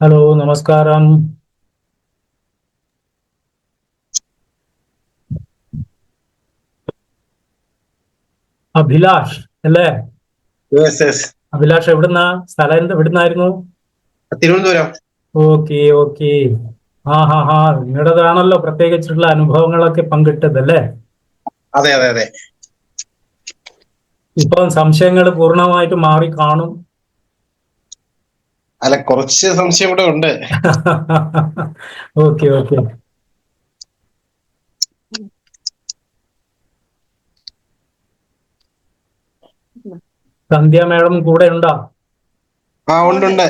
Hello നമസ്കാരം. അഭിലാഷ് അല്ലേ? അഭിലാഷ് എവിടുന്നാ? സ്ഥലം എന്ത്? എവിടുന്നായിരുന്നു? തിരുവനന്തപുരം. Okay okay. ആ ഹാ ഹാ. നിങ്ങളുടേതാണല്ലോ പ്രത്യേകിച്ചിട്ടുള്ള അനുഭവങ്ങളൊക്കെ പങ്കിട്ടത് അല്ലേ? അതെ അതെ അതെ. ഇപ്പം സംശയങ്ങൾ പൂർണമായിട്ട് മാറി കാണും അല്ല കുറച്ച് സംശയം ഇവിടെ ഉണ്ട്. Okay okay. സന്ധ്യ മാഡം കൂടെ ഉണ്ടോ? ആ ഉണ്ട് ഉണ്ട്.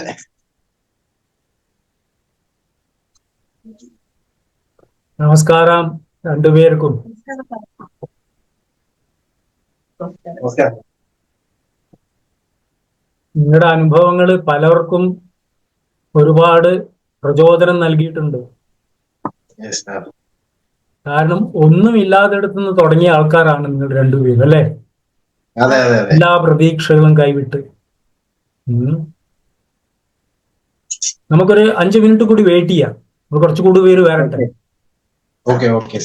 നമസ്കാരം രണ്ടുപേർക്കും. നമസ്കാരം. നിങ്ങളുടെ അനുഭവങ്ങൾ പലർക്കും ഒരുപാട് പ്രചോദനം നൽകിയിട്ടുണ്ട്. കാരണം ഒന്നുമില്ലാത്തിടത്തു നിന്ന് തുടങ്ങിയ ആൾക്കാരാണ് നിങ്ങൾ രണ്ടുപേരും അല്ലെ? എല്ലാ പ്രതീക്ഷകളും കൈവിട്ട്. നമുക്കൊരു അഞ്ചു മിനിറ്റ് കൂടി വെയിറ്റ് ചെയ്യാം. കുറച്ചു കുറച്ചുകൂടി പേര് വരട്ടെ. ഓക്കെ ഓക്കെ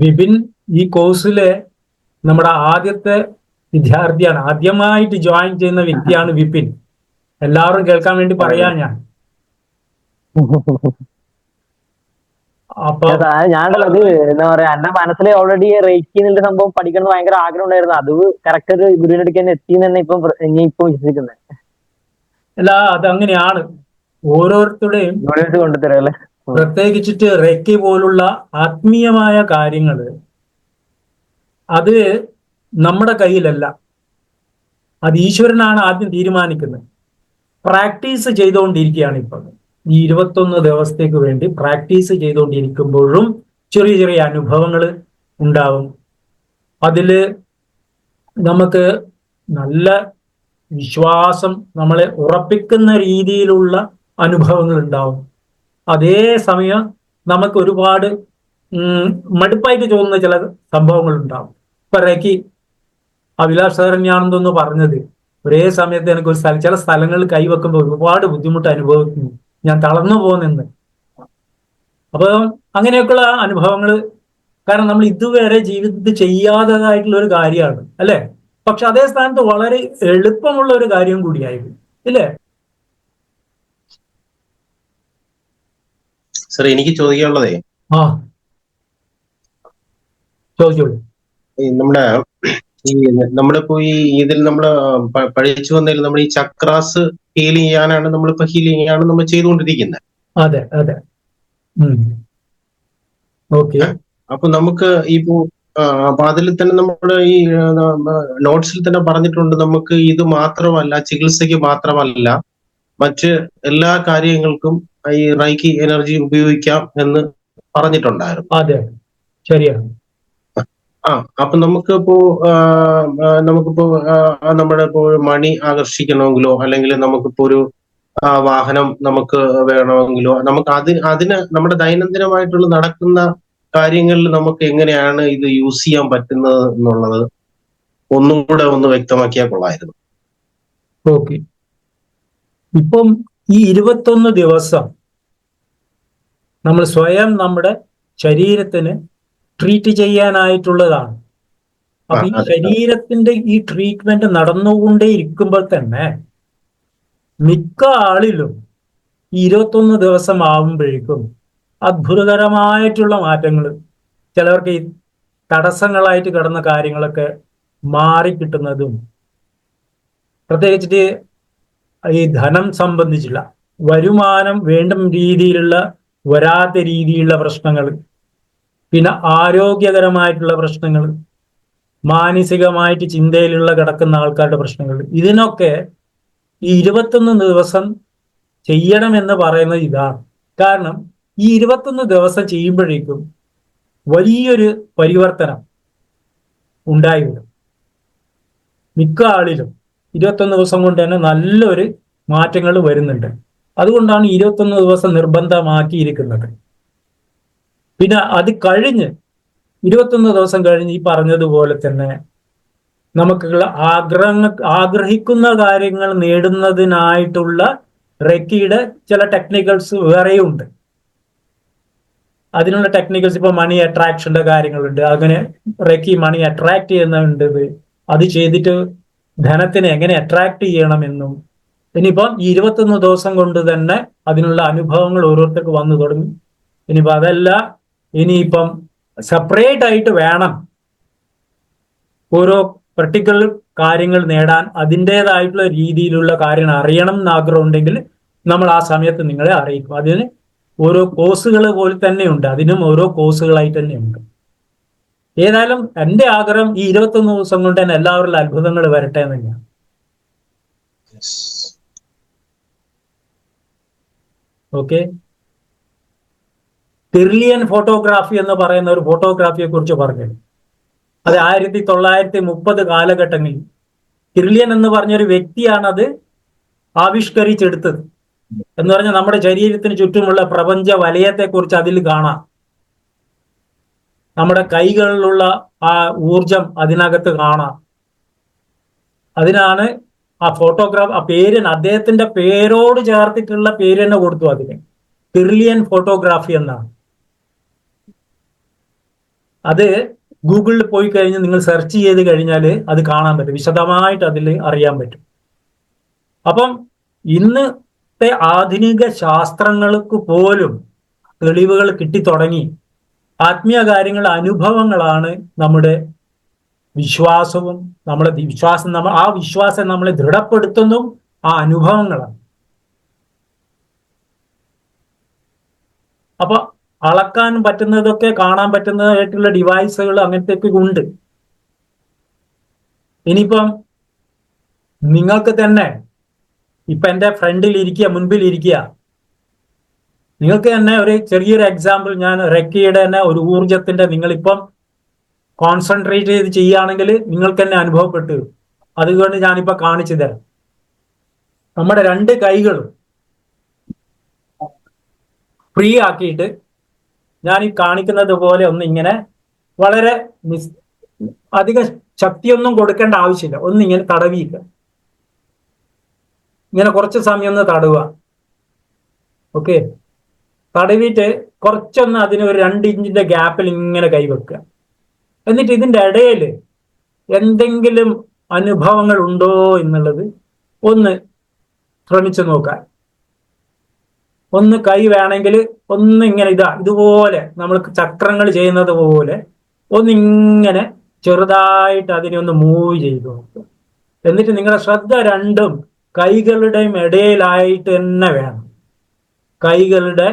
വിപിൻ ഈ കോഴ്സിലെ നമ്മുടെ ആദ്യത്തെ വിദ്യാർത്ഥിയാണ്. ആദ്യമായിട്ട് ജോയിൻ ചെയ്യുന്ന വ്യക്തിയാണ് വിപിൻ. എല്ലാവരും കേൾക്കാൻ വേണ്ടി പറയാ ഞാൻ. അപ്പൊ ഞാനുണ്ടല്ലോ അത് എന്താ പറയാ എന്റെ മനസ്സിൽ ഓൾറെഡി റേക്കി എന്നുള്ള സംഭവം പഠിക്കണം ഭയങ്കര ആഗ്രഹം ഉണ്ടായിരുന്നു. അത് കറക്റ്റ് ഒരു ഗുരുവിന്റെ തന്നെ എത്തി തന്നെ ഇപ്പം ഞാൻ ഇപ്പൊ വിശ്വസിക്കുന്നത് അല്ല അത് അങ്ങനെയാണ് ഓരോരുത്തരുടെയും കൊണ്ടുതരല്ലേ പ്രത്യേകിച്ചിട്ട് റെക്കി പോലുള്ള ആത്മീയമായ കാര്യങ്ങൾ അത് നമ്മുടെ കയ്യിലല്ല. അത് ഈശ്വരനാണ് ആദ്യം തീരുമാനിക്കുന്നത്. പ്രാക്ടീസ് ചെയ്തുകൊണ്ടിരിക്കുകയാണ് ഇപ്പോൾ ഈ ഇരുപത്തൊന്ന് ദിവസത്തേക്ക് വേണ്ടി പ്രാക്ടീസ് ചെയ്തുകൊണ്ടിരിക്കുമ്പോഴും ചെറിയ ചെറിയ അനുഭവങ്ങൾ ഉണ്ടാവും. അതിൽ നമുക്ക് നല്ല വിശ്വാസം നമ്മളെ ഉറപ്പിക്കുന്ന രീതിയിലുള്ള അനുഭവങ്ങൾ ഉണ്ടാവും. അതേ സമയം നമുക്ക് ഒരുപാട് മടുപ്പായിട്ട് തോന്നുന്ന ചില സംഭവങ്ങൾ ഉണ്ടാവും ഇപ്പൊ റെക്കി അഭിലാഷ് സാർ പറഞ്ഞത് ഒരേ സമയത്ത് എനിക്ക് ഒരു സ്ഥലം ചില സ്ഥലങ്ങളിൽ കൈവെക്കുമ്പോൾ ഒരുപാട് ബുദ്ധിമുട്ട് അനുഭവിക്കുന്നു. ഞാൻ തളർന്നു പോകുന്നെന്ന് അപ്പൊ അങ്ങനെയൊക്കെയുള്ള അനുഭവങ്ങൾ കാരണം നമ്മൾ ഇതുവരെ ജീവിതത്തിൽ ചെയ്യാത്തതായിട്ടുള്ള ഒരു കാര്യമാണ് അല്ലെ? പക്ഷെ അതേ സ്ഥാനത്ത് വളരെ എളുപ്പമുള്ള ഒരു കാര്യം കൂടിയായിരുന്നു ഇല്ലേ? സാർ എനിക്ക് ചോദിക്കാനുള്ളതേ. ആ. ചോദിച്ചോളൂ. ഈ നമ്മുടെ ഈ നമ്മളിപ്പോ ഈ ഇതിൽ നമ്മൾ പഠിച്ചു വന്നതിൽ നമ്മൾ ഈ ചക്രാസ് ഹീൽ ചെയ്യാനാണ് നമ്മളിപ്പോ ഹീൽ ചെയ്യാനാണ് നമ്മൾ ചെയ്തുകൊണ്ടിരിക്കുന്നത് അതെ അതെ. ഓക്കെ. അപ്പൊ നമുക്ക് ഇപ്പോ അപ്പൊ അതിൽ തന്നെ നമ്മുടെ ഈ നോട്ട്സിൽ തന്നെ പറഞ്ഞിട്ടുണ്ട് നമുക്ക് ഇത് മാത്രമല്ല ചികിത്സയ്ക്ക് മാത്രമല്ല മറ്റ് എല്ലാ കാര്യങ്ങൾക്കും ഈ റൈക്കി എനർജി ഉപയോഗിക്കാം എന്ന് പറഞ്ഞിട്ടുണ്ടായിരുന്നു. അതെ. ശരിയാണ്. ആ അപ്പൊ നമുക്കിപ്പോ നമുക്കിപ്പോ നമ്മുടെ ഇപ്പോ മണി ആകർഷിക്കണമെങ്കിലോ അല്ലെങ്കിൽ നമുക്കിപ്പോ ഒരു വാഹനം നമുക്ക് വേണമെങ്കിലോ നമുക്ക് അതിന് അതിന് നമ്മുടെ ദൈനംദിനമായിട്ടുള്ള നടക്കുന്ന കാര്യങ്ങളിൽ നമുക്ക് എങ്ങനെയാണ് ഇത് യൂസ് ചെയ്യാൻ പറ്റുന്നത് എന്നുള്ളത് ഒന്നും കൂടെ ഒന്ന് വ്യക്തമാക്കിയാൽ കൊള്ളായിരുന്നു ഓക്കെ. ഇപ്പം ഈ ഇരുപത്തൊന്ന് ദിവസം നമ്മൾ സ്വയം നമ്മുടെ ശരീരത്തിന് ട്രീറ്റ് ചെയ്യാനായിട്ടുള്ളതാണ്. അപ്പൊ ഈ ശരീരത്തിന്റെ ഈ ട്രീറ്റ്മെന്റ് നടന്നുകൊണ്ടേ ഇരിക്കുമ്പോൾ തന്നെ മിക്ക ആളിലും ഈ ഇരുപത്തൊന്ന് ദിവസം ആവുമ്പോഴേക്കും അത്ഭുതകരമായിട്ടുള്ള മാറ്റങ്ങൾ ചിലവർക്ക് ഈ തടസ്സങ്ങളായിട്ട് കിടന്ന കാര്യങ്ങളൊക്കെ മാറി കിട്ടുന്നതും പ്രത്യേകിച്ചിട്ട് ഈ ധനം സംബന്ധിച്ചുള്ള വരുമാനം വേണ്ട രീതിയിലുള്ള വരാത്ത രീതിയിലുള്ള പ്രശ്നങ്ങൾ പിന്നെ ആരോഗ്യകരമായിട്ടുള്ള പ്രശ്നങ്ങൾ മാനസികമായിട്ട് ചിന്തയിലുള്ള കിടക്കുന്ന ആൾക്കാരുടെ പ്രശ്നങ്ങൾ ഇതിനൊക്കെ ഈ ഇരുപത്തൊന്ന് ദിവസം ചെയ്യണമെന്ന് പറയുന്നത് ഇതാണ്. കാരണം ഈ ഇരുപത്തൊന്ന് ദിവസം ചെയ്യുമ്പോഴേക്കും വലിയൊരു പരിവർത്തനം ഉണ്ടായി വരും മിക്ക ആളിലും ഇരുപത്തൊന്ന് ദിവസം കൊണ്ട് തന്നെ നല്ലൊരു മാറ്റങ്ങൾ വരുന്നുണ്ട്. അതുകൊണ്ടാണ് ഇരുപത്തൊന്ന് ദിവസം നിർബന്ധമാക്കിയിരിക്കുന്നത്. പിന്നെ അത് കഴിഞ്ഞ് ഇരുപത്തൊന്ന് ദിവസം കഴിഞ്ഞ് ഈ പറഞ്ഞതുപോലെ തന്നെ നമുക്കുള്ള ആഗ്രഹ ആഗ്രഹിക്കുന്ന കാര്യങ്ങൾ നേടുന്നതിനായിട്ടുള്ള റെക്കിയുടെ ചില ടെക്നിക്കൽസ് വേറെയുണ്ട്. അതിനുള്ള ടെക്നിക്കൽസ് ഇപ്പൊ മണി അട്രാക്ഷന്റെ കാര്യങ്ങളുണ്ട്. അങ്ങനെ റെക്കി മണി അട്രാക്ട് ചെയ്യുന്നുണ്ട്. അത് ചെയ്തിട്ട് ധനത്തിനെ എങ്ങനെ അട്രാക്ട് ചെയ്യണമെന്നും ഇനിയിപ്പം ഈ ഇരുപത്തൊന്ന് ദിവസം കൊണ്ട് തന്നെ അതിനുള്ള അനുഭവങ്ങൾ ഓരോരുത്തർക്ക് വന്നു തുടങ്ങി. ഇനിയിപ്പോ അതല്ല ഇനിയിപ്പം സെപ്പറേറ്റ് ആയിട്ട് വേണം ഓരോ പർട്ടിക്കുലർ കാര്യങ്ങൾ നേടാൻ അതിന്റെതായിട്ടുള്ള രീതിയിലുള്ള കാര്യങ്ങൾ അറിയണം എന്നാഗ്രഹം ഉണ്ടെങ്കിൽ നമ്മൾ ആ സമയത്ത് നിങ്ങളെ അറിയിക്കും. അതിന് ഓരോ കോഴ്സുകൾ പോലെ തന്നെയുണ്ട് അതിനും ഓരോ കോഴ്സുകളായിട്ട് തന്നെയുണ്ട് ഏതായാലും എന്റെ ആഗ്രഹം ഈ ഇരുപത്തൊന്ന് ദിവസം കൊണ്ട് തന്നെ എല്ലാവരിലും അത്ഭുതങ്ങൾ വരട്ടെ എന്ന് തന്നെയാണ്. ഓക്കെ തിർലിയൻ ഫോട്ടോഗ്രാഫി എന്ന് പറയുന്ന ഒരു ഫോട്ടോഗ്രാഫിയെ കുറിച്ച് പറഞ്ഞു. അത് ആയിരത്തി തൊള്ളായിരത്തി മുപ്പത് കാലഘട്ടങ്ങളിൽ തിർലിയൻ എന്ന് പറഞ്ഞൊരു വ്യക്തിയാണത് അത് ആവിഷ്കരിച്ചെടുത്തത്. എന്ന് പറഞ്ഞാൽ നമ്മുടെ ശരീരത്തിന് ചുറ്റുമുള്ള പ്രപഞ്ച വലയത്തെ കുറിച്ച് അതിൽ കാണാം. നമ്മുടെ കൈകളിലുള്ള ആ ഊർജം അതിനകത്ത് കാണാം. അതിനാണ് ആ ഫോട്ടോഗ്രാഫ് ആ പേരിന് അദ്ദേഹത്തിന്റെ പേരോട് ചേർത്തിട്ടുള്ള പേര് തന്നെ കൊടുത്തു അതിന്. തിർലിയൻ ഫോട്ടോഗ്രാഫി എന്നാണ്. അത് ഗൂഗിളിൽ പോയി കഴിഞ്ഞ് നിങ്ങൾ സെർച്ച് ചെയ്ത് കഴിഞ്ഞാൽ അത് കാണാൻ പറ്റും. വിശദമായിട്ട് അതിൽ അറിയാൻ പറ്റും. അപ്പം ഇന്നത്തെ ആധുനിക ശാസ്ത്രങ്ങൾക്ക് പോലും തെളിവുകൾ കിട്ടിത്തുടങ്ങി. ആത്മീയ കാര്യങ്ങൾ അനുഭവങ്ങളാണ് നമ്മുടെ വിശ്വാസവും നമ്മളെ വിശ്വാസം നമ്മൾ ആ വിശ്വാസം നമ്മളെ ദൃഢപ്പെടുത്തുന്നു ആ അനുഭവങ്ങളാണ്. അപ്പൊ അളക്കാൻ പറ്റുന്നതൊക്കെ കാണാൻ പറ്റുന്നതായിട്ടുള്ള ഡിവൈസുകൾ അങ്ങനത്തെയൊക്കെ ഉണ്ട്. ഇനിയിപ്പം നിങ്ങൾക്ക് തന്നെ ഇപ്പൊ എന്റെ ഫ്രണ്ടിൽ ഇരിക്കുക മുൻപിൽ ഇരിക്കുക. നിങ്ങൾക്ക് തന്നെ ഒരു ചെറിയൊരു എക്സാമ്പിൾ ഞാൻ റെക്കിയുടെ തന്നെ ഒരു ഊർജത്തിന്റെ നിങ്ങളിപ്പം കോൺസെൻട്രേറ്റ് ചെയ്ത് ചെയ്യുകയാണെങ്കിൽ നിങ്ങൾക്ക് തന്നെ അനുഭവപ്പെട്ടു. അതുകൊണ്ട് ഞാനിപ്പോ കാണിച്ചു തരാം. നമ്മുടെ രണ്ട് കൈകളും ഫ്രീ ആക്കിയിട്ട് ഞാൻ ഈ കാണിക്കുന്നത് പോലെ ഒന്ന് ഇങ്ങനെ വളരെ മിസ് അധികം ശക്തിയൊന്നും കൊടുക്കേണ്ട ആവശ്യമില്ല. ഒന്ന് ഇങ്ങനെ തടവിക്കുക ഇങ്ങനെ കുറച്ച് സമയം ഒന്ന് തടവുക. ഓക്കെ തടവിയിട്ട് കുറച്ചൊന്ന് അതിന് ഒരു രണ്ട് ഇഞ്ചിന്റെ ഗ്യാപ്പിൽ ഇങ്ങനെ കൈവെക്കുക എന്നിട്ട് ഇതിന്റെ ഇടയിൽ എന്തെങ്കിലും അനുഭവങ്ങൾ ഉണ്ടോ എന്നുള്ളത് ഒന്ന് ശ്രമിച്ചു നോക്കാൻ ഒന്ന് കൈ വേണമെങ്കിൽ ഒന്ന് ഇങ്ങനെ ഇതാ ഇതുപോലെ നമ്മൾ ചക്രങ്ങൾ ചെയ്യുന്നത് പോലെ ഒന്നിങ്ങനെ ചെറുതായിട്ട് അതിനെ ഒന്ന് മൂവ് ചെയ്ത് നോക്കുക. എന്നിട്ട് നിങ്ങളുടെ ശ്രദ്ധ രണ്ടും കൈകളുടെയും ഇടയിലായിട്ട് തന്നെ വേണം. കൈകളുടെ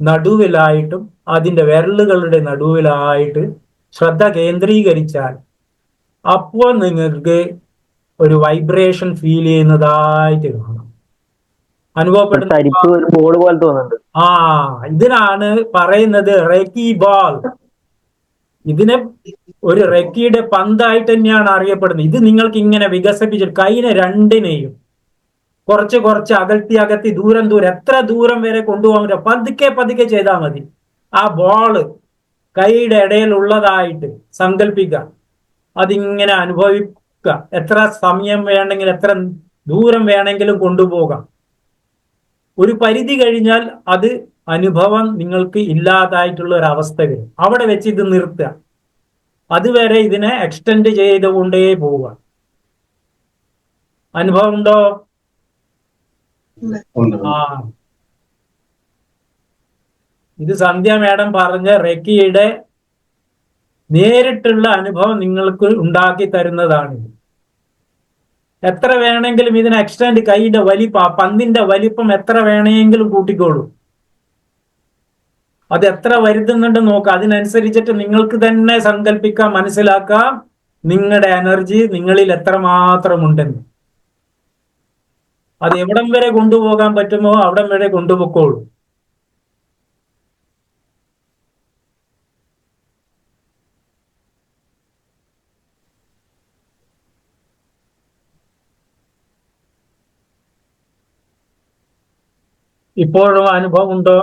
നടുവിലായിട്ടും അതിന്റെ വിരലുകളുടെ നടുവിലായിട്ട് ശ്രദ്ധ കേന്ദ്രീകരിച്ചാൽ അപ്പോൾ നിങ്ങൾക്ക് ഒരു വൈബ്രേഷൻ ഫീൽ ചെയ്യുന്നതായിട്ട് കാണാം. അനുഭവപ്പെടുന്ന ആ ഇതിനാണ് പറയുന്നത് റെക്കി ബാൾ ഇതിനെ ഒരു റെക്കിയുടെ പന്തായിട്ട് തന്നെയാണ് അറിയപ്പെടുന്നത്. ഇത് നിങ്ങൾക്ക് ഇങ്ങനെ വികസിപ്പിച്ചിട്ട് കൈനെ രണ്ടിനെയും കുറച്ച് കുറച്ച് അകൽത്തി അകത്തി ദൂരം ദൂരം എത്ര ദൂരം വരെ കൊണ്ടുപോകാൻ പറ്റും? പതുക്കെ പതുക്കെ ചെയ്താൽ മതി. ആ ബോൾ കൈയുടെ ഇടയിൽ ഉള്ളതായിട്ട് സങ്കല്പിക്കുക അതിങ്ങനെ അനുഭവിക്കുക. എത്ര സമയം വേണമെങ്കിൽ എത്ര ദൂരം വേണമെങ്കിലും കൊണ്ടുപോകാം. ഒരു പരിധി കഴിഞ്ഞാൽ അത് അനുഭവം നിങ്ങൾക്ക് ഇല്ലാതായിട്ടുള്ള ഒരു അവസ്ഥ വരും. അവിടെ വെച്ച് ഇത് നിർത്തുക. അതുവരെ ഇതിനെ എക്സ്റ്റെൻഡ് ചെയ്തുകൊണ്ടേ പോവുക. അനുഭവം ഉണ്ടോ? ഇത് സന്ധ്യ മാഡം പറഞ്ഞ റെക്കിയുടെ നേരിട്ടുള്ള അനുഭവം നിങ്ങൾക്ക് ഉണ്ടാക്കി തരുന്നതാണ്. എത്ര വേണമെങ്കിലും ഇതിന് എക്സ്റ്റൻഡ് കൈയുടെ വലിപ്പം ആ പന്തിന്റെ വലിപ്പം എത്ര വേണമെങ്കിലും കൂട്ടിക്കോളൂ. അത് എത്ര വരുത്തുന്നുണ്ട് നോക്കുക അതിനനുസരിച്ചിട്ട് നിങ്ങൾക്ക് തന്നെ സങ്കല്പിക്കാം മനസ്സിലാക്കാം. നിങ്ങളുടെ എനർജി നിങ്ങളിൽ എത്രമാത്രം ഉണ്ടെന്ന് അത് എവിടം വരെ കൊണ്ടുപോകാൻ പറ്റുമോ അവിടം വരെ കൊണ്ടുപോക്കോളൂ ഇപ്പോഴും അനുഭവം ഉണ്ടോ?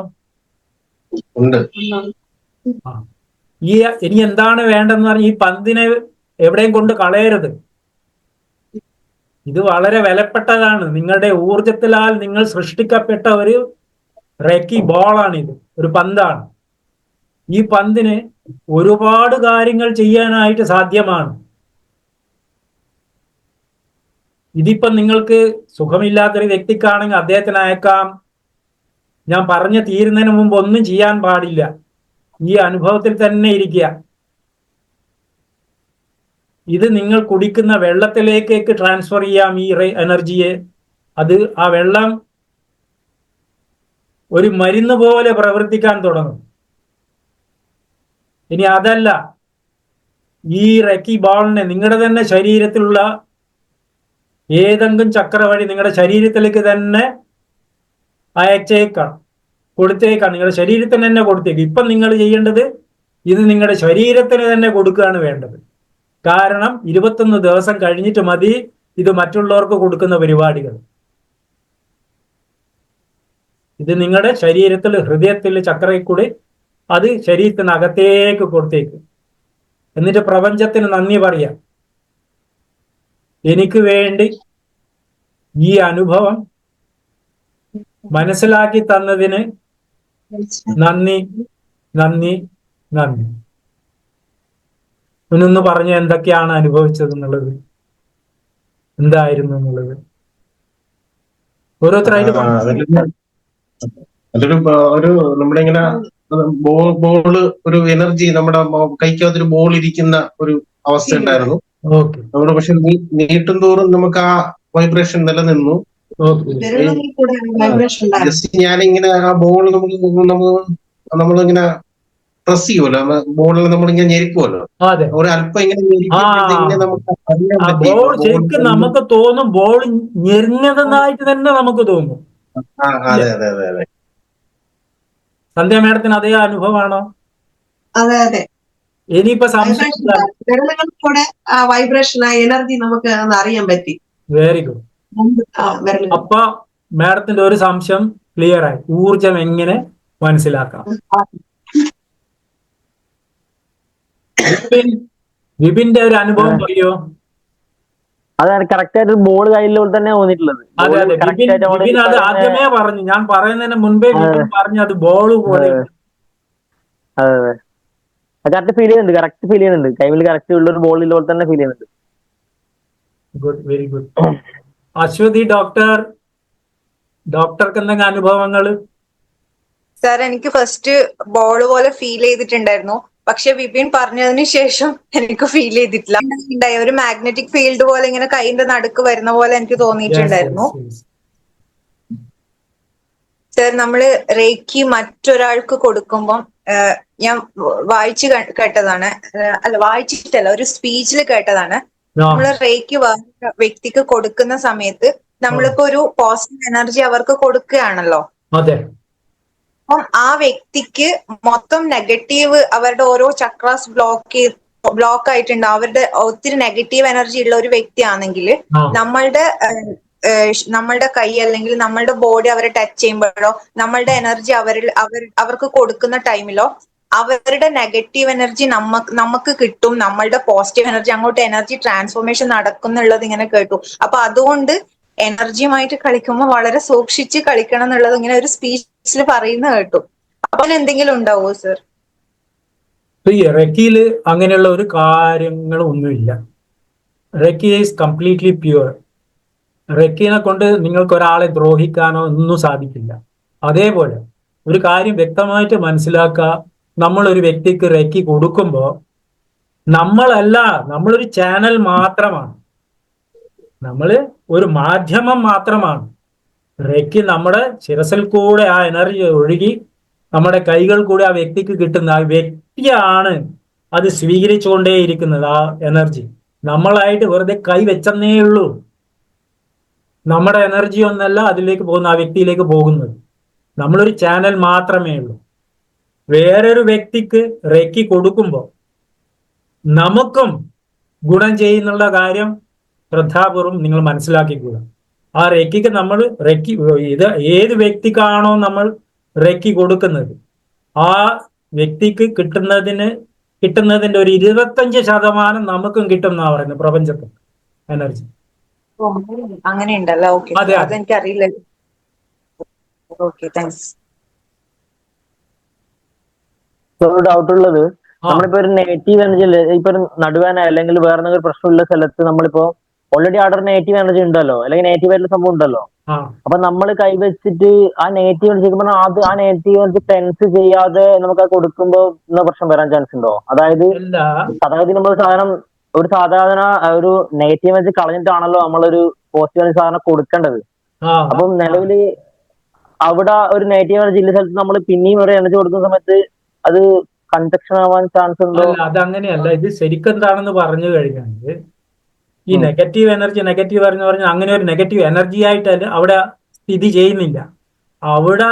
ഉണ്ട്. ഈ ഇനി എന്താണ് വേണ്ടെന്ന് പറഞ്ഞ ഈ പന്തിനെ എവിടെയും കൊണ്ട് കളയരുത്. ഇത് വളരെ വിലപ്പെട്ടതാണ്. നിങ്ങളുടെ ഊർജത്തിലാൽ നിങ്ങൾ സൃഷ്ടിക്കപ്പെട്ട ഒരു റെക്കി ബോളാണിത് ഒരു പന്താണ്. ഈ പന്തിന് ഒരുപാട് കാര്യങ്ങൾ ചെയ്യാനായിട്ട് സാധ്യമാണ്. ഇതിപ്പം നിങ്ങൾക്ക് സുഖമില്ലാത്തൊരു വ്യക്തിക്കാണെങ്കിൽ അദ്ദേഹത്തിന് അയക്കാം ഞാൻ പറഞ്ഞു തീരുന്നതിന് മുമ്പ് ഒന്നും ചെയ്യാൻ പാടില്ല. ഈ അനുഭവത്തിൽ തന്നെ ഇരിക്കുക. ഇത് നിങ്ങൾ കുടിക്കുന്ന വെള്ളത്തിലേക്കേക്ക് ട്രാൻസ്ഫർ ചെയ്യാം ഈ എനർജിയെ അത് ആ വെള്ളം ഒരു മരുന്ന് പോലെ പ്രവർത്തിക്കാൻ തുടങ്ങും. ഇനി അതല്ല ഈ റക്കി ബോളിനെ നിങ്ങളുടെ തന്നെ ശരീരത്തിലുള്ള ഏതെങ്കിലും ചക്ര വഴി നിങ്ങളുടെ ശരീരത്തിലേക്ക് തന്നെ അയച്ചേക്കാം കൊടുത്തേക്കാം നിങ്ങളുടെ ശരീരത്തിന് തന്നെ കൊടുത്തേക്കും. ഇപ്പം നിങ്ങൾ ചെയ്യേണ്ടത് ഇത് നിങ്ങളുടെ ശരീരത്തിന് തന്നെ കൊടുക്കുകയാണ് വേണ്ടത്. കാരണം ഇരുപത്തൊന്ന് ദിവസം കഴിഞ്ഞിട്ട് മതി ഇത് മറ്റുള്ളവർക്ക് കൊടുക്കുന്ന പരിപാടികൾ. ഇത് നിങ്ങളുടെ ശരീരത്തിൽ ഹൃദയത്തിൽ ചക്രയിൽ കൂടി അത് ശരീരത്തിനകത്തേക്ക് കൊടുത്തേക്ക്. എന്നിട്ട് പ്രപഞ്ചത്തിന് നന്ദി പറയാം. എനിക്ക് വേണ്ടി ഈ അനുഭവം മനസ്സിലാക്കി തന്നതിന് നന്ദി നന്ദി നന്ദി. ഇന്നൊന്ന് പറഞ്ഞു എന്തൊക്കെയാണ് അനുഭവിച്ചത് എന്നുള്ളത്? എന്തായിരുന്നു എന്നുള്ളത്? ഓരോരുത്തരായിട്ട് അതൊരു ഒരു നമ്മുടെ ഇങ്ങനെ ബോൾ ബോൾ ഒരു എനർജി നമ്മുടെ കൈക്കകത്തൊരു ബോൾ ഇരിക്കുന്ന ഒരു അവസ്ഥ ഉണ്ടായിരുന്നു. ഓക്കെ. നമ്മുടെ പക്ഷെ നീട്ടും തോറും നമുക്ക് ആ വൈബ്രേഷൻ നിലനിന്നു. ഞാനിങ്ങനെ ആ ബോൾ നമുക്ക് നമ്മൾ നമ്മളിങ്ങനെ പ്രസ് ചെയ്യുമല്ലോ. ബോളിൽ നമ്മളിങ്ങനെ ഞെരുക്കുമല്ലോ. അതെ. ഒരു അല്പം ഇങ്ങനെ നമുക്ക് നമുക്ക് തോന്നും ബോൾ ഞെരിഞ്ഞതെന്നായിട്ട് തന്നെ നമുക്ക് തോന്നും. അതെ അതെ അതെ അതെ. സന്ധ്യ മേഡത്തിന് അതേ അനുഭവമാണോ? അതെ അതെ. ഇനിയിപ്പോ വൈബ്രേഷൻ സംശയം വിരലുകളിൽ കൂടെ ആ വൈബ്രേഷൻ ആ എനർജി നമുക്ക് അറിയാൻ പറ്റി. വെരി ഗുഡ് അപ്പൊ മാഡത്തിന്റെ ഒരു സംശയം ക്ലിയർ ആയി. ഊർജം എങ്ങനെ മനസ്സിലാക്കാം? വിപിന്റെ ഒരു അനുഭവം പറയോ? അതാണ് കറക്റ്റ് ആയിട്ട് ബോൾ കയ്യിലൂടെ തന്നെ തോന്നിയിട്ടുള്ളത്. അതെ അതെ. വിപിൻ അത് ആദ്യമേ പറഞ്ഞു. ഞാൻ പറയുന്നതിന് മുൻപേ വിപിൻ പറഞ്ഞു അത് ബോൾ പോലെ. അതെ. കറക്റ്റ് ഫീൽ ചെയ്യുന്നുണ്ട്. കറക്റ്റ് ഫീൽ ചെയ്യുന്നുണ്ട്. കൈമിൽ കറക്റ്റ് ഉള്ള ഒരു ബോൾ പോലെ തന്നെ ഫീൽ ചെയ്യുന്നുണ്ട്. Good very good Aswathy doctor ഡോക്ടർക്ക് എന്തെങ്കിലും അനുഭവങ്ങൾ സാർ എനിക്ക് ഫസ്റ്റ് ബോൾ പോലെ ഫീൽ ചെയ്തിട്ടുണ്ടായിരുന്നു. പക്ഷെ വിപിൻ പറഞ്ഞതിന് ശേഷം എനിക്ക് ഫീൽ ചെയ്തിട്ടില്ല. ഉണ്ടായി ഒരു മാഗ്നറ്റിക് ഫീൽഡ് പോലെ ഇങ്ങനെ കൈന്റെ നടുക്ക് വരുന്ന പോലെ എനിക്ക് തോന്നിയിട്ടുണ്ടായിരുന്നു. Yes. നമ്മൾ റേക്കി മറ്റൊരാൾക്ക് കൊടുക്കുമ്പം ഞാൻ വായിച്ചു കേട്ടതാണ്. അല്ല വായിച്ചിട്ടല്ല ഒരു സ്പീച്ചിൽ കേട്ടതാണ്. നമ്മൾ റേക്ക് വ്യക്തിക്ക് കൊടുക്കുന്ന സമയത്ത് നമ്മളിപ്പോ ഒരു പോസിറ്റീവ് എനർജി അവർക്ക് കൊടുക്കുകയാണല്ലോ. അപ്പം ആ വ്യക്തിക്ക് മൊത്തം നെഗറ്റീവ് അവരുടെ ഓരോ ചക്രാസ് ബ്ലോക്ക് ബ്ലോക്ക് ആയിട്ടുണ്ട്. അവരുടെ ഒത്തിരി നെഗറ്റീവ് എനർജി ഉള്ള ഒരു വ്യക്തിയാണെങ്കിൽ നമ്മളുടെ നമ്മളുടെ കൈ അല്ലെങ്കിൽ നമ്മളുടെ ബോഡി അവരെ ടച്ച് ചെയ്യുമ്പോഴോ നമ്മളുടെ എനർജി അവരിൽ അവർ അവർക്ക് കൊടുക്കുന്ന ടൈമിലോ അവരുടെ നെഗറ്റീവ് എനർജി നമുക്ക് നമുക്ക് കിട്ടും. നമ്മളുടെ പോസിറ്റീവ് എനർജി അങ്ങോട്ട് എനർജി ട്രാൻസ്ഫോർമേഷൻ നടക്കുന്നുള്ളത് ഇങ്ങനെ കേട്ടു. അപ്പൊ അതുകൊണ്ട് എനർജിയുമായിട്ട് കളിക്കുമ്പോൾ വളരെ സൂക്ഷിച്ച് കളിക്കണം എന്നുള്ളത് ഇങ്ങനെ ഒരു സ്പീച്ചിൽ പറയുന്ന കേട്ടു. അപ്പൊ എന്തെങ്കിലും ഉണ്ടാവോ സർ ഈ റെക്കിയിൽ അങ്ങനെയുള്ള ഒരു കാര്യങ്ങളും ഒന്നുമില്ല റെക്കി ഈസ് കംപ്ലീറ്റ്ലി പ്യുവർ റെക്കിനെ കൊണ്ട് നിങ്ങൾക്ക് ഒരാളെ ദ്രോഹിക്കാനോ ഒന്നും സാധിക്കില്ല. അതേപോലെ ഒരു കാര്യം വ്യക്തമായിട്ട് മനസ്സിലാക്കുക. നമ്മൾ ഒരു വ്യക്തിക്ക് റെക്കി കൊടുക്കുമ്പോൾ നമ്മളല്ല നമ്മളൊരു ചാനൽ മാത്രമാണ്. നമ്മൾ ഒരു മാധ്യമം മാത്രമാണ്. റെക്കി നമ്മുടെ ശിരസിൽ കൂടെ ആ എനർജി ഒഴുകി നമ്മുടെ കൈകൾ കൂടെ ആ വ്യക്തിക്ക് കിട്ടുന്ന ആ വ്യക്തിയാണ് അത് സ്വീകരിച്ചുകൊണ്ടേയിരിക്കുന്നത് ആ എനർജി നമ്മളായിട്ട് വെറുതെ കൈ വെച്ചെന്നേ ഉള്ളൂ. നമ്മുടെ എനർജി ഒന്നല്ല അതിലേക്ക് പോകുന്ന ആ വ്യക്തിയിലേക്ക് പോകുന്നത്. നമ്മളൊരു ചാനൽ മാത്രമേ ഉള്ളൂ. വേറൊരു വ്യക്തിക്ക് റെക്കി കൊടുക്കുമ്പോൾ നമുക്കും ഗുണം ചെയ്യുന്നുള്ള കാര്യം ശ്രദ്ധാപൂർവം നിങ്ങൾ മനസ്സിലാക്കിക്കുക ആ റെക്കിക്ക് നമ്മൾ റെക്കി ഇത് ഏത് വ്യക്തിക്കാണോ നമ്മൾ റെക്കി കൊടുക്കുന്നത്? ആ വ്യക്തിക്ക് കിട്ടുന്നതിന് കിട്ടുന്നതിന്റെ ഒരു ഇരുപത്തഞ്ച് ശതമാനം നമുക്കും കിട്ടും എന്നാ പറയുന്നത് പ്രപഞ്ചത്തിൽ. എനർജി അങ്ങനെ ഉണ്ടല്ലോ ഓക്കെ അതെ, അതെ. അതെനിക്ക് അറിയില്ല ഓക്കെ താങ്ക്സ്. ഒരു ഡൗട്ട് ഉള്ളത്. നമ്മളിപ്പോ ഒരു നെഗറ്റീവ് എനർജി ഇപ്പൊ ഒരു നടുവേന അല്ലെങ്കിൽ വേറെ എന്തെങ്കിലും പ്രശ്നമുള്ള സ്ഥലത്ത് നമ്മളിപ്പോ ഓൾറെഡി അവിടെ ഒരു നെഗറ്റീവ് എനർജി ഉണ്ടല്ലോ. അല്ലെങ്കിൽ നെഗറ്റീവ് ആയിട്ടുള്ള സംഭവം ഉണ്ടല്ലോ. അപ്പൊ നമ്മൾ കൈവച്ചിട്ട് ആ നെഗറ്റീവ് എനർജി അത് ആ നെഗറ്റീവ് എനർജി ടെൻസ് ചെയ്യാതെ നമുക്ക് അത് കൊടുക്കുമ്പോ എന്ന പ്രശ്നം വരാൻ ചാൻസ് ഉണ്ടോ? അതായത് അതായത് നമ്മൾ സാധനം ഒരു സാധാരണ ഒരു നെഗറ്റീവ് എനർജി കളഞ്ഞിട്ടാണല്ലോ നമ്മളൊരു പോസിറ്റീവ് എനർജി സാധനം കൊടുക്കേണ്ടത്. അപ്പം നിലവിൽ അവിടെ ഒരു നെഗറ്റീവ് എനർജി ഇല്ല സ്ഥലത്ത് നമ്മൾ പിന്നെയും ഒരു എനർജി കൊടുക്കുന്ന സമയത്ത് അത് കൺജക്ഷൻ ആവാൻ ചാൻസ് ഉണ്ടോ? അതങ്ങനെയല്ല. ഇത് ശരിക്കും എന്താണെന്ന് പറഞ്ഞു കഴിഞ്ഞാൽ ഈ നെഗറ്റീവ് എനർജി നെഗറ്റീവ് എന്ന് പറഞ്ഞാൽ അങ്ങനെ ഒരു നെഗറ്റീവ് എനർജി ആയിട്ട് അവിടെ സ്ഥിതി ചെയ്യുന്നില്ല. അവിടെ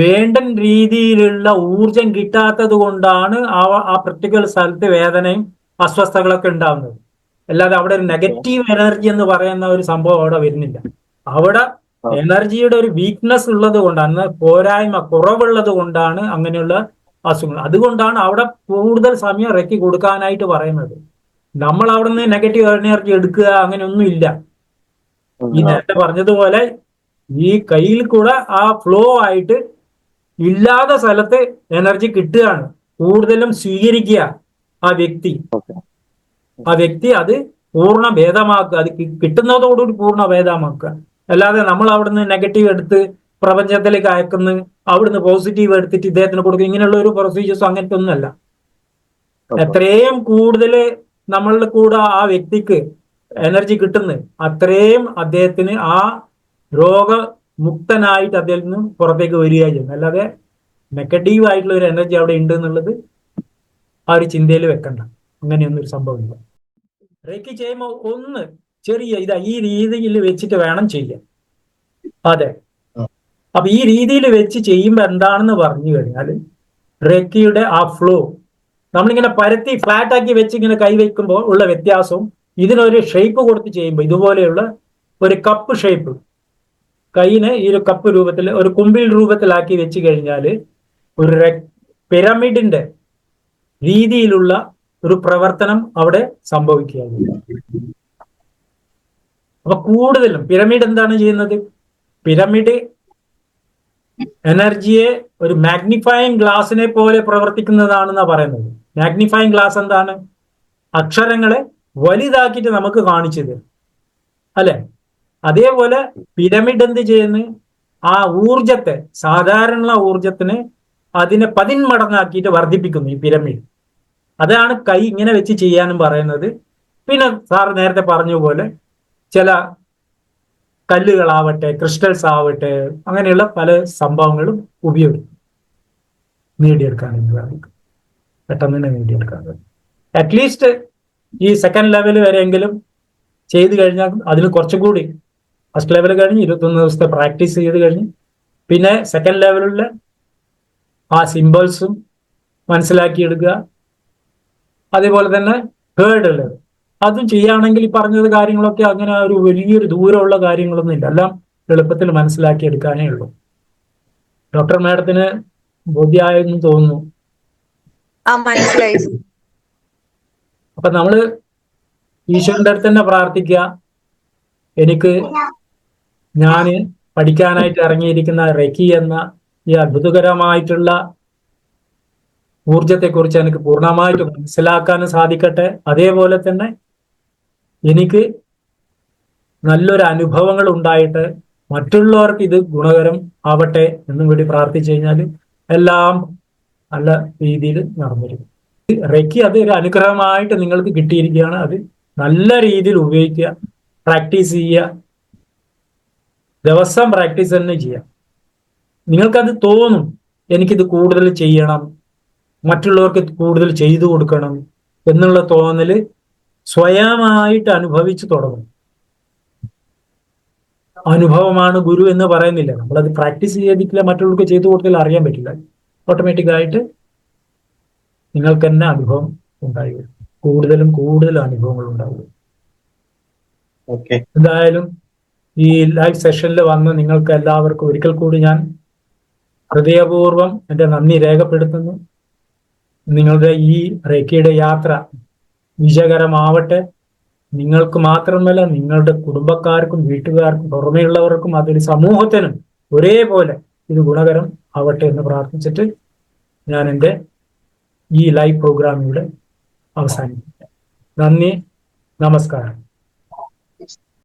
വേണ്ട രീതിയിലുള്ള ഊർജം കിട്ടാത്തത് കൊണ്ടാണ് ആ ആ പർട്ടിക്കുലർ സ്ഥലത്ത് വേദനയും അസ്വസ്ഥകളൊക്കെ ഉണ്ടാകുന്നത് അല്ലാതെ അവിടെ ഒരു നെഗറ്റീവ് എനർജി എന്ന് പറയുന്ന ഒരു സംഭവം അവിടെ വരുന്നില്ല. അവിടെ എനർജിയുടെ ഒരു വീക്ക്നെസ് ഉള്ളത് കൊണ്ടാണ് പോരായ്മ കുറവുള്ളത് കൊണ്ടാണ് അങ്ങനെയുള്ള അസുഖങ്ങൾ. അതുകൊണ്ടാണ് അവിടെ കൂടുതൽ സമയം ഇറക്കി കൊടുക്കാനായിട്ട് പറയുന്നത്. നമ്മൾ അവിടെ നിന്ന് നെഗറ്റീവ് എനർജി എടുക്കുക അങ്ങനെയൊന്നും ഇല്ല. ഈ നേരത്തെ പറഞ്ഞതുപോലെ ഈ കയ്യിൽ കൂടെ ആ ഫ്ലോ ആയിട്ട് ഇല്ലാത്ത സ്ഥലത്ത് എനർജി കിട്ടുകയാണ്. കൂടുതലും സ്വീകരിക്കുക ആ വ്യക്തി. ആ വ്യക്തി അത് പൂർണ ഭേദമാക്കുക. അത് കിട്ടുന്നതോടുകൂടി പൂർണ ഭേദമാക്കുക. അല്ലാതെ നമ്മൾ അവിടുന്ന് നെഗറ്റീവ് എടുത്ത് പ്രപഞ്ചത്തിലേക്ക് അയക്കുന്നു അവിടുന്ന് പോസിറ്റീവ് എടുത്തിട്ട് ഇദ്ദേഹത്തിന് കൊടുക്കുക ഇങ്ങനെയുള്ള ഒരു പ്രൊസീജിയേഴ്സ് അങ്ങനത്തെ ഒന്നുമല്ല. എത്രയും കൂടുതൽ നമ്മളുടെ കൂടെ ആ വ്യക്തിക്ക് എനർജി കിട്ടുന്നു. അത്രയും അദ്ദേഹത്തിന് ആ രോഗമുക്തനായിട്ട് അദ്ദേഹത്തിൽ നിന്ന് പുറത്തേക്ക് വരിക ചെയ്യും അല്ലാതെ നെഗറ്റീവ് ആയിട്ടുള്ള ഒരു എനർജി അവിടെ ഉണ്ട് എന്നുള്ളത് ആ ഒരു ചിന്തയിൽ വെക്കണ്ട. അങ്ങനെയൊന്നും ഒരു സംഭവമില്ല. റേക്കി ചെയ്യുമ്പോൾ ഒന്ന് ചെറിയ ഇതാ ഈ രീതിയിൽ വെച്ചിട്ട് വേണം ചെയ്യാൻ. അതെ. അപ്പൊ ഈ രീതിയിൽ വെച്ച് ചെയ്യുമ്പോൾ എന്താണെന്ന് പറഞ്ഞു കഴിഞ്ഞാൽ റേക്കിയുടെ ആ ഫ്ലോ നമ്മളിങ്ങനെ പരത്തി ഫ്ലാറ്റ് ആക്കി വെച്ച് ഇങ്ങനെ കൈവയ്ക്കുമ്പോൾ ഉള്ള വ്യത്യാസവും ഇതിനൊരു ഷേപ്പ് കൊടുത്ത് ചെയ്യുമ്പോൾ ഇതുപോലെയുള്ള ഒരു കപ്പ് ഷേപ്പ് കൈയിനെ ഈ ഒരു കപ്പ് രൂപത്തിൽ ഒരു കുമ്പിൽ രൂപത്തിലാക്കി വെച്ച് കഴിഞ്ഞാൽ ഒരു പിരമിഡിന്റെ രീതിയിലുള്ള ഒരു പ്രവർത്തനം അവിടെ സംഭവിക്കുകയാണ്. അപ്പൊ കൂടുതലും പിരമിഡ് എന്താണ് ചെയ്യുന്നത്? പിരമിഡ് എനർജിയെ ഒരു മാഗ്നിഫൈങ് ഗ്ലാസിനെ പോലെ പ്രവർത്തിക്കുന്നതാണെന്നാണ് പറയുന്നത്. മാഗ്നിഫൈങ് ഗ്ലാസ് എന്താണ്? അക്ഷരങ്ങളെ വലുതാക്കിയിട്ട് നമുക്ക് കാണിച്ചു തരും അല്ലെ? അതേപോലെ പിരമിഡ് എന്ത് ചെയ്യുന്നു? ആ ഊർജത്തെ സാധാരണ ഊർജത്തിന് അതിനെ പതിന്മടങ്ങാക്കിയിട്ട് വർദ്ധിപ്പിക്കുന്നു ഈ പിരമിഡ്. അതാണ് കൈ ഇങ്ങനെ വെച്ച് ചെയ്യാനും പറയുന്നത്. പിന്നെ സാർ നേരത്തെ പറഞ്ഞ പോലെ ചില കല്ലുകളാവട്ടെ ക്രിസ്റ്റൽസ് ആവട്ടെ അങ്ങനെയുള്ള പല സംഭവങ്ങളും ഉപയോഗിക്കും. നേടിയെടുക്കാൻ വേണ്ടി പെട്ടെന്ന് തന്നെ നേടിയെടുക്കാൻ കഴിയും അറ്റ്ലീസ്റ്റ് ഈ സെക്കൻഡ് ലെവൽ വരെയെങ്കിലും ചെയ്ത് കഴിഞ്ഞാൽ അതിൽ കുറച്ചും കൂടി ഫസ്റ്റ് ലെവൽ കഴിഞ്ഞ് ഇരുപത്തൊന്ന് ദിവസത്തെ പ്രാക്ടീസ് ചെയ്ത് കഴിഞ്ഞ് പിന്നെ സെക്കൻഡ് ലെവലിലെ ആ സിമ്പിൾസും മനസ്സിലാക്കിയെടുക്കുക അതേപോലെ തന്നെ തേർഡ് ലെവൽ അതും ചെയ്യുകയാണെങ്കിൽ ഈ പറഞ്ഞത് കാര്യങ്ങളൊക്കെ അങ്ങനെ ഒരു വലിയൊരു ദൂരമുള്ള കാര്യങ്ങളൊന്നും ഇല്ല. എല്ലാം എളുപ്പത്തിൽ മനസ്സിലാക്കി എടുക്കാനേ ഉള്ളൂ. ഡോക്ടർ മാഡത്തിന് ബോധ്യമായെന്ന് തോന്നുന്നു. മനസ്സിലായി. അപ്പൊ നമ്മൾ ഈശ്വരന്റെ അടുത്ത് തന്നെ പ്രാർത്ഥിക്കുക. എനിക്ക് ഞാൻ പഠിക്കാനായിട്ട് ഇറങ്ങിയിരിക്കുന്ന റെക്കി എന്ന ഈ അത്ഭുതകരമായിട്ടുള്ള ഊർജത്തെക്കുറിച്ച് എനിക്ക് പൂർണമായിട്ട് മനസ്സിലാക്കാനും സാധിക്കട്ടെ. അതേപോലെ തന്നെ എനിക്ക് നല്ലൊരു അനുഭവങ്ങൾ ഉണ്ടായിട്ട് മറ്റുള്ളവർക്ക് ഇത് ഗുണകരം ആവട്ടെ എന്നും കൂടി പ്രാർത്ഥിച്ചു കഴിഞ്ഞാൽ എല്ലാം നല്ല രീതിയിൽ നടന്നിരിക്കും. റെക്കി അത് ഒരു അനുഗ്രഹമായിട്ട് നിങ്ങൾക്ക് കിട്ടിയിരിക്കുകയാണ്. അത് നല്ല രീതിയിൽ ഉപയോഗിക്കുക പ്രാക്ടീസ് ചെയ്യുക ദിവസം പ്രാക്ടീസ് തന്നെ ചെയ്യാം നിങ്ങൾക്കത് തോന്നും എനിക്കിത് കൂടുതൽ ചെയ്യണം മറ്റുള്ളവർക്ക് കൂടുതൽ ചെയ്തു കൊടുക്കണം എന്നുള്ള തോന്നൽ സ്വയമായിട്ട് അനുഭവിച്ചു തുടങ്ങും. അനുഭവമാണ് ഗുരു എന്ന് പറയുന്നില്ല. നമ്മളത് പ്രാക്ടീസ് ചെയ്തിട്ടില്ല മറ്റുള്ളവർക്ക് ചെയ്തു കൊടുത്താൽ അറിയാൻ പറ്റില്ല. ഓട്ടോമാറ്റിക് ആയിട്ട് നിങ്ങൾക്ക് തന്നെ അനുഭവം ഉണ്ടായി വരും കൂടുതലും കൂടുതൽ അനുഭവങ്ങൾ ഉണ്ടാവുക എന്തായാലും ഈ ലൈവ് സെഷനിൽ വന്ന് നിങ്ങൾക്ക് എല്ലാവർക്കും ഒരിക്കൽ കൂടി ഞാൻ ഹൃദയപൂർവം എന്റെ നന്ദി രേഖപ്പെടുത്തുന്നു. നിങ്ങളുടെ ഈ റേക്കിയുടെ യാത്ര വിജയകരമാവട്ടെ. നിങ്ങൾക്ക് മാത്രമല്ല നിങ്ങളുടെ കുടുംബക്കാർക്കും വീട്ടുകാർക്കും പുറമെയുള്ളവർക്കും അതൊരു സമൂഹത്തിനും ഒരേപോലെ ഇത് ഗുണകരം ആവട്ടെ എന്ന് പ്രാർത്ഥിച്ചിട്ട് ഞാൻ എന്റെ ഈ ലൈവ് പ്രോഗ്രാം ഇവിടെ അവസാനിപ്പിക്കാം. നന്ദി നമസ്കാരം.